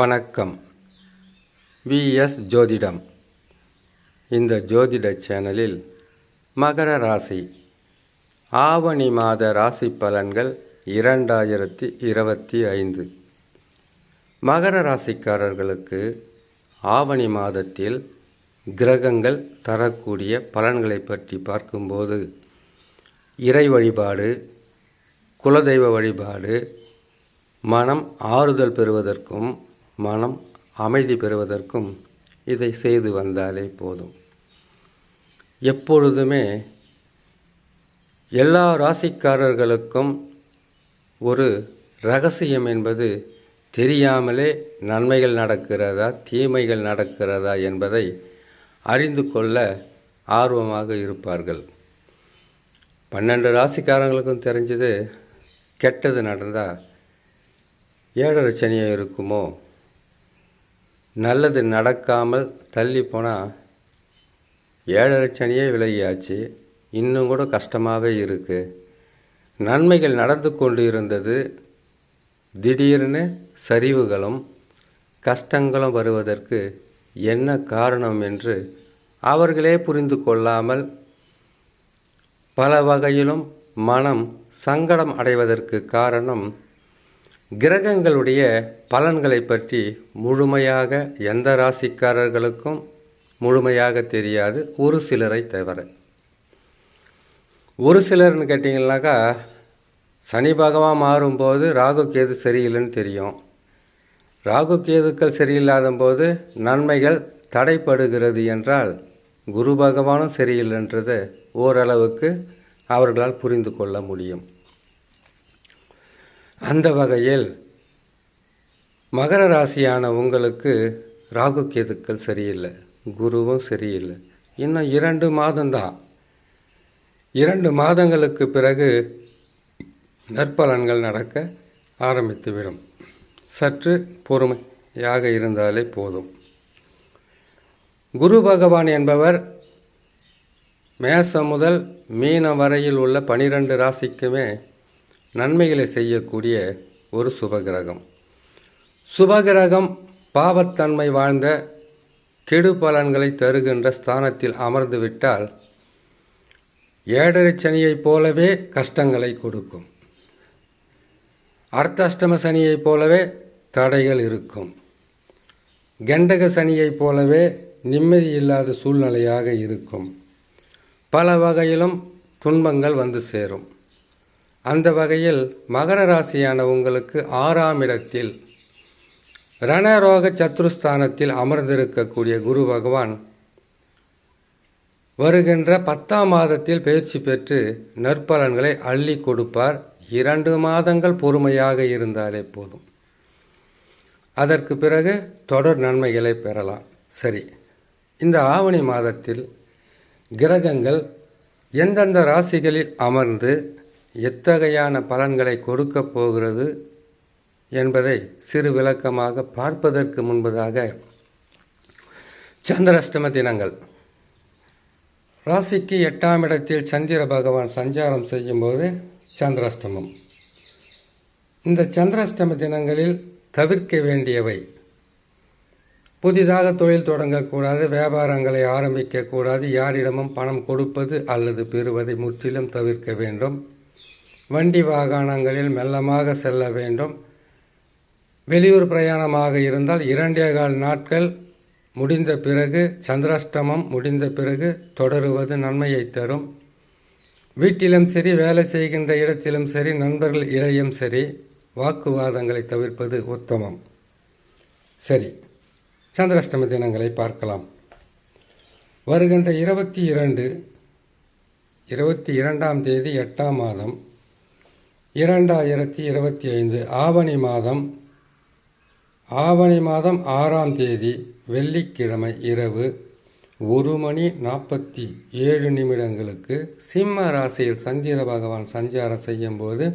வணக்கம். விஎஸ் ஜோதிடம். இந்த ஜோதிட சேனலில் மகர ராசி ஆவணி மாத ராசி பலன்கள் இரண்டாயிரத்தி இருபத்தி ஐந்து. மகர ராசிக்காரர்களுக்கு ஆவணி மாதத்தில் கிரகங்கள் தரக்கூடிய பலன்களை பற்றி பார்க்கும்போது இறை வழிபாடு குலதெய்வ வழிபாடு மனம் ஆறுதல் பெறுவதற்கும் மனம் அமைதி பெறுவதற்கும் இதை செய்து வந்தாலே போதும். எப்பொழுதுமே எல்லா ராசிக்காரர்களுக்கும் ஒரு ரகசியம் என்பது தெரியாமலே நன்மைகள் நடக்கிறதா தீமைகள் நடக்கிறதா என்பதை அறிந்து கொள்ள ஆர்வமாக இருப்பார்கள். பன்னெண்டு ராசிக்காரங்களுக்கும் தெரிஞ்சது கெட்டது நடந்தால் ஏழரை சனியாக இருக்குமோ நல்லது நடக்காமல் தள்ளி போனால் ஏழரை சனியே விலகியாச்சு. இன்னும் கூட கஷ்டமாகவே இருக்குது நன்மைகள் நடந்து கொண்டு இருந்தது திடீர்னு சரிவுகளும் கஷ்டங்களும் வருவதற்கு என்ன காரணம் என்று அவர்களே புரிந்து கொள்ளாமல் பல வகையிலும் மனம் சங்கடம் அடைவதற்கு காரணம் கிரகங்களுடைய பலன்களை பற்றி முழுமையாக எந்த ராசிக்காரர்களுக்கும் முழுமையாக தெரியாது. ஒரு சிலரை தவிர. ஒரு சிலர்னு கேட்டிங்கனாக்கா சனி பகவான் மாறும்போது ராகு கேது சரியில்லைன்னு தெரியும். ராகு கேதுக்கள் சரியில்லாத போது நன்மைகள் தடைப்படுகிறது என்றால் குரு பகவானும் சரியில்லைன்றது ஓரளவுக்கு அவர்களால் புரிந்து கொள்ள முடியும். அந்த வகையில் மகர ராசியான உங்களுக்கு ராகு கேதுக்கள் சரியில்லை குருவும் சரியில்லை. இன்னும் இரண்டு மாதம்தான். இரண்டு மாதங்களுக்கு பிறகு நற்பலன்கள் நடக்க ஆரம்பித்துவிடும். சற்று பொறுமையாக இருந்தாலே போதும். குரு பகவான் என்பவர் மேசம் முதல் மீனம் வரையில் உள்ள பனிரெண்டு ராசிக்குமே நன்மைகளை செய்யக்கூடிய ஒரு சுபகிரகம். சுபகிரகம் பாவத்தன்மை வாழ்ந்த கெடு பலன்களை தருகின்ற ஸ்தானத்தில் அமர்ந்துவிட்டால் ஏழரை சனியைப் போலவே கஷ்டங்களை கொடுக்கும். அர்த்தாஷ்டம சனியைப் போலவே தடைகள் இருக்கும். கண்டக சனியைப் போலவே நிம்மதி இல்லாத சூழ்நிலையாக இருக்கும். பல வகையிலும் துன்பங்கள் வந்து சேரும். அந்த வகையில் மகர ராசியான உங்களுக்கு ஆறாம் இடத்தில் ரணரோக சத்ருஸ்தானத்தில் அமர்ந்திருக்கக்கூடிய குரு பகவான் வருகின்ற பத்தாம் மாதத்தில் பயிற்சி பெற்று நற்பலன்களை அள்ளி கொடுப்பார். இரண்டு மாதங்கள் பொறுமையாக இருந்தாலே போதும். அதற்கு பிறகு தொடர் நன்மைகளை பெறலாம். சரி இந்த ஆவணி மாதத்தில் கிரகங்கள் எந்தெந்த ராசிகளில் அமர்ந்து எத்தகையான பலன்களை கொடுக்கப் போகிறது என்பதை சிறு விளக்கமாக பார்ப்பதற்கு முன்பதாக சந்திராஷ்டம தினங்கள். ராசிக்கு எட்டாம் இடத்தில் சந்திர பகவான் சஞ்சாரம் செய்யும்போது சந்திராஷ்டமம். இந்த சந்திராஷ்டம தினங்களில் தவிர்க்க வேண்டியவை. புதிதாக தொழில் தொடங்கக்கூடாது வியாபாரங்களை ஆரம்பிக்கக்கூடாது யாரிடமும் பணம் கொடுப்பது அல்லது பெறுவதை முற்றிலும் தவிர்க்க வேண்டும். வண்டி வாகனங்களில் மெல்லமாக செல்ல வேண்டும். வெளியூர் பிரயாணமாக இருந்தால் இரண்டே கால் நாட்கள் முடிந்த பிறகு சந்திராஷ்டமம் முடிந்த பிறகு தொடருவது நன்மையை தரும். வீட்டிலும் சரி வேலை செய்கின்ற இடத்திலும் சரி நண்பர்கள் இடையும் சரி வாக்குவாதங்களை தவிர்ப்பது உத்தமம். சரி சந்திராஷ்டம தினங்களை பார்க்கலாம். வருகின்ற இருபத்தி இரண்டு இருபத்தி இரண்டாம் தேதி எட்டாம் மாதம் இரண்டாயிரத்தி இருபத்தி ஐந்து ஆவணி மாதம் ஆவணி மாதம் ஆறாம் தேதி வெள்ளிக்கிழமை இரவு ஒரு மணி நாற்பத்தி ஏழு நிமிடங்களுக்கு சிம்ம ராசியில் சந்திர பகவான் சஞ்சாரம் செய்யும்போது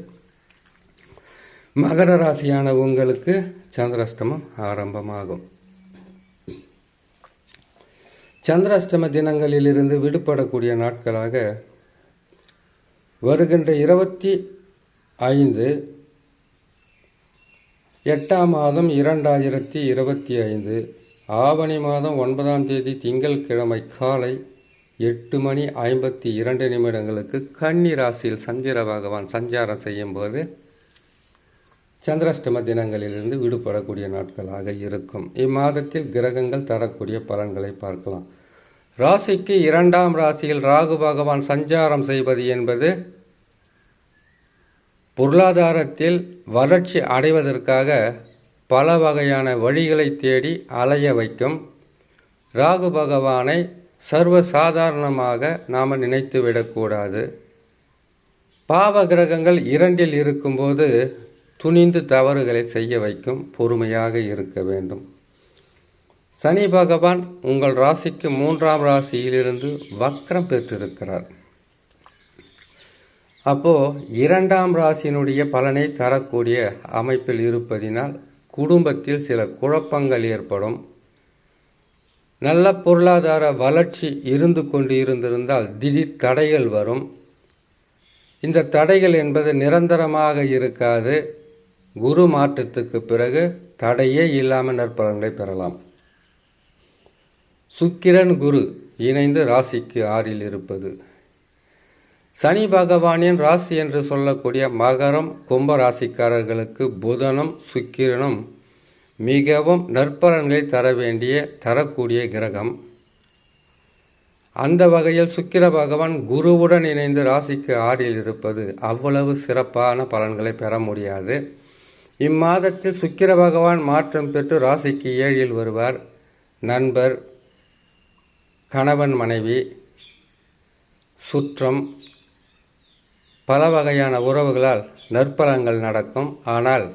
மகர ராசியான உங்களுக்கு சந்திராஷ்டமம் ஆரம்பமாகும். சந்திராஷ்டம தினங்களிலிருந்து விடுபடக்கூடிய நாட்களாக வருகின்ற இருபத்தி ஐந்து. எட்டாம் மாதம் இரண்டாயிரத்தி இருபத்தி ஐந்து. ஆவணி மாதம் ஒன்பதாம் தேதி திங்கட்கிழமை காலை எட்டு மணி ஐம்பத்தி இரண்டு நிமிடங்களுக்கு கன்னி ராசியில் சந்திர பகவான் சஞ்சாரம் செய்யும்போது சந்திராஷ்டம தினங்களிலிருந்து விடுபடக்கூடிய நாட்களாக இருக்கும். இம்மாதத்தில் கிரகங்கள் தரக்கூடிய பலன்களை பார்க்கலாம். ராசிக்கு இரண்டாம் ராசியில் ராகு பகவான் சஞ்சாரம் செய்வது என்பது பொருளாதாரத்தில் வளர்ச்சி அடைவதற்காக பல வகையான வழிகளை தேடி அலைய வைக்கும். ராகு பகவானை சர்வ சாதாரணமாக நாம் நினைத்து விடக்கூடாது. பாவ கிரகங்கள் இரண்டில் இருக்கும்போது துணிந்து தவறுகளை செய்ய வைக்கும் பொறுமையாக இருக்க வேண்டும். சனி பகவான் உங்கள் ராசிக்கு மூன்றாம் ராசியிலிருந்து வக்ரம் பெற்றிருக்கிறார். அப்போது இரண்டாம் ராசியினுடைய பலனை தரக்கூடிய அமைப்பில் இருப்பதினால் குடும்பத்தில் சில குழப்பங்கள் ஏற்படும். நல்ல பொருளாதார வளர்ச்சி இருந்து கொண்டு இருந்திருந்தால் திடீர் தடைகள் வரும். இந்த தடைகள் என்பது நிரந்தரமாக இருக்காது. குரு மாற்றத்துக்கு பிறகு தடையே இல்லாமல் நற்பலன்களை பெறலாம். சுக்கிரன் குரு இணைந்து ராசிக்கு ஆறில் இருப்பது. சனி பகவானின் ராசி என்று சொல்லக்கூடிய மகரம் கும்ப ராசிக்காரர்களுக்கு புதனும் சுக்கிரனும் மிகவும் நற்பலன்களை தர வேண்டிய தரக்கூடிய கிரகம். அந்த வகையில் சுக்கிர பகவான் குருவுடன் இணைந்து ராசிக்கு ஆடியில் இருப்பது அவ்வளவு சிறப்பான பலன்களை பெற முடியாது. இம்மாதத்தில் சுக்கிர பகவான் மாற்றம் பெற்று ராசிக்கு ஏழில் வருவார். நண்பர் கணவன் மனைவி சுற்றம் பல வகையான உறவுகளால் நற்பலங்கள் நடக்கும். ஆனால்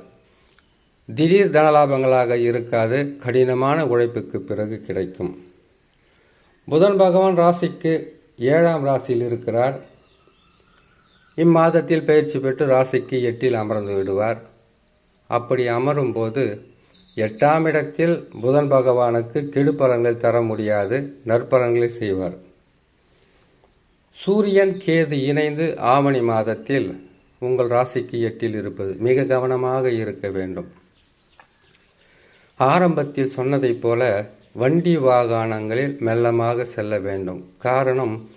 திடீர் தனலாபங்களாக இருக்காது கடினமான உழைப்புக்கு பிறகு கிடைக்கும். புதன் பகவான் ராசிக்கு ஏழாம் ராசியில் இருக்கிறார். இம்மாதத்தில் பயிற்சி பெற்று ராசிக்கு எட்டில் அமர்ந்து விடுவார். அப்படி அமரும் போது எட்டாம் இடத்தில் புதன் பகவானுக்கு கெடுப்பலன்கள் தர முடியாது நற்பலன்களை செய்வார். சூரியன் கேது இணைந்து ஆவணி மாதத்தில் உங்கள் ராசிக்கு எட்டில் இருப்பது மிக கவனமாக இருக்க வேண்டும். ஆரம்பத்தில் சொன்னதைப் போல வண்டி வாகனங்களில் மெல்லமாக செல்ல வேண்டும். காரணம்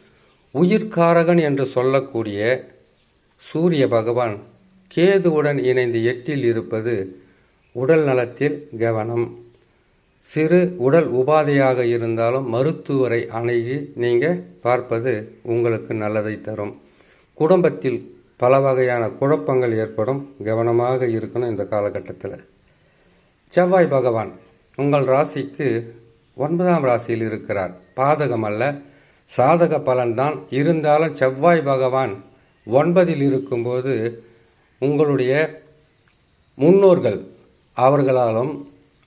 உயிர்காரகன் என்று சொல்லக்கூடிய சூரிய பகவான் கேதுவுடன் இணைந்து எட்டில் இருப்பது உடல் நலத்தில் கவனம். சிறு உடல் உபாதையாக இருந்தாலும் மருத்துவரை அணுகி நீங்கள் பார்ப்பது உங்களுக்கு நல்லதை தரும். குடும்பத்தில் பல வகையான குழப்பங்கள் ஏற்படும். கவனமாக இருக்கணும் இந்த காலகட்டத்தில். செவ்வாய் பகவான் உங்கள் ராசிக்கு ஒன்பதாம் ராசியில் இருக்கிறார். பாதகம் அல்ல சாதக பலன்தான் இருந்தாலும் செவ்வாய் பகவான் ஒன்பதில் இருக்கும்போது உங்களுடைய முன்னோர்கள் அவர்களாலும்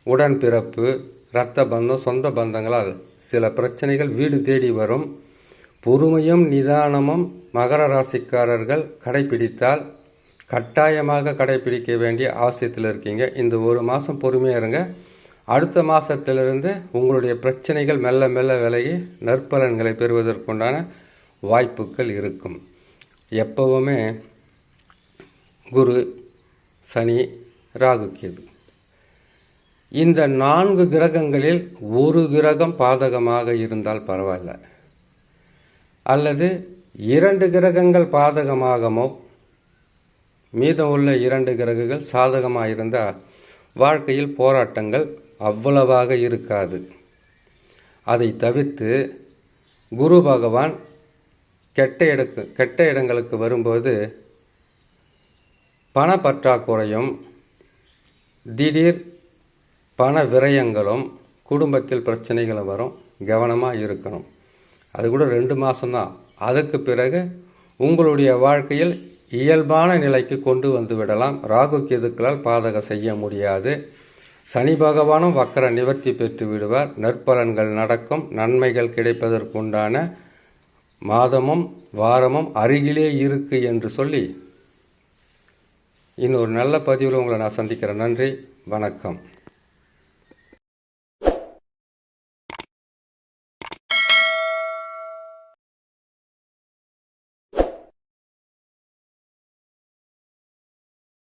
உடன்பிறப்பு இரத்த பந்தம் சொந்த பந்தங்களால். சில பிரச்சனைகள் வீடு தேடி வரும். பொறுமையும் நிதானமும் மகர ராசிக்காரர்கள் கடைபிடித்தால் கட்டாயமாக கடைபிடிக்க வேண்டிய அவசியத்தில் இருக்கீங்க. இந்த ஒரு மாதம் பொறுமையாக இருங்க. அடுத்த மாதத்திலிருந்து உங்களுடைய பிரச்சனைகள் மெல்ல மெல்ல விலகி நற்பலன்களை பெறுவதற்குண்டான வாய்ப்புகள் இருக்கும். எப்பவுமே குரு சனி ராகு கேது. இந்த நான்கு கிரகங்களில் ஒரு கிரகம் பாதகமாக இருந்தால் பரவாயில்ல. அல்லது இரண்டு கிரகங்கள் பாதகமாகமோ மீதம் உள்ள இரண்டு கிரகங்கள் சாதகமாக இருந்தால் வாழ்க்கையில் போராட்டங்கள் அவ்வளவாக இருக்காது. அதை தவிர்த்து குரு பகவான் கெட்ட இடக்கு கெட்ட இடங்களுக்கு வரும்போது பணப்பற்றாக்குறையும் திடீர் பண விரயங்களும் குடும்பத்தில் பிரச்சனைகளும் வரும். கவனமாக இருக்கணும். அது கூட ரெண்டு மாதம்தான் அதுக்கு பிறகு உங்களுடைய வாழ்க்கையில் இயல்பான நிலைக்கு கொண்டு வந்து விடலாம். ராகு கேதுக்களால் பாதகம் செய்ய முடியாது. சனி பகவானும் வக்கர நிவர்த்தி பெற்று விடுவார். நற்பலன்கள் நடக்கும். நன்மைகள் கிடைப்பதற்குண்டான மாதமும் வாரமும் அருகிலே இருக்கு என்று சொல்லி இன்னொரு நல்ல பதிவில் உங்களை நான் சந்திக்கிறேன். நன்றி. வணக்கம்.